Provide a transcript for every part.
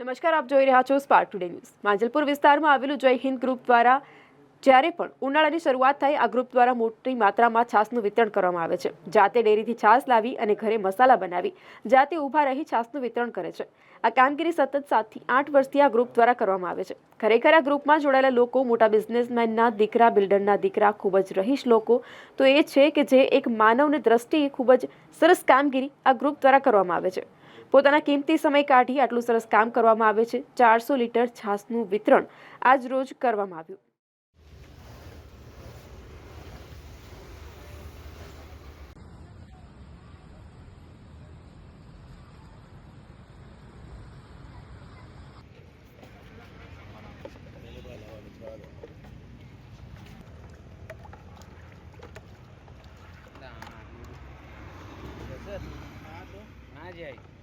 નમસ્કાર, આપ જોઈ રહ્યા છો સ્પાર્ક ટુડે ન્યૂઝ માંજલપુર વિસ્તારમાં આવેલું જય હિન્દ ગ્રુપ દ્વારા જ્યારે પણ ઉનાળાની શરૂઆત થાય, આ ગ્રુપ દ્વારા મોટી માત્રામાં છાસનું વિતરણ કરવામાં આવે છે. જાતે ડેરીથી છાસ લાવી અને ઘરે મસાલા બનાવી, જાતે ઊભા રહી છાસનું વિતરણ કરે છે. આ કામગીરી સતત સાતથી આઠ વર્ષથી આ ગ્રુપ દ્વારા કરવામાં આવે છે. ખરેખર આ ગ્રુપમાં જોડાયેલા લોકો, મોટા બિઝનેસમેનના દીકરા, બિલ્ડરના દીકરા, ખૂબ જ રહીશ લોકો, તો એ છે કે જે એક માનવની દ્રષ્ટિએ ખૂબ જ સરસ કામગીરી આ ગ્રુપ દ્વારા કરવામાં આવે છે. પોતાના કિંમતી સમય કાઢી આટલું સરસ કામ કરવામાં આવે છે ચારસો લીટર છાસનું વિતરણ આજ રોજ કરવામાં આવ્યું ના જાય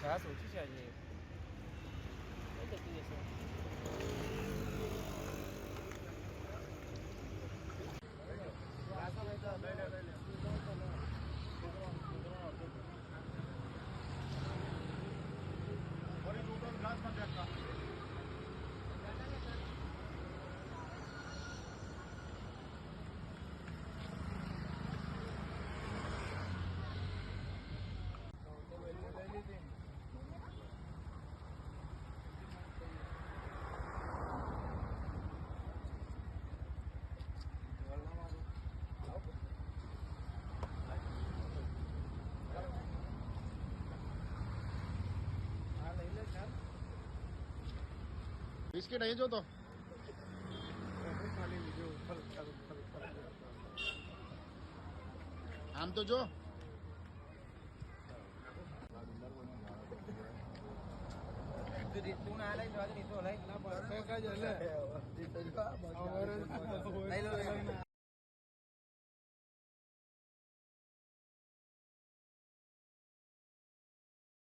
છાસ ઓછી છે આજે બિસ્કિટ અહીં જો તો આમ તો જો. તું ના લઈ જવા દે તો લઈ લઈ લો લઈ લો.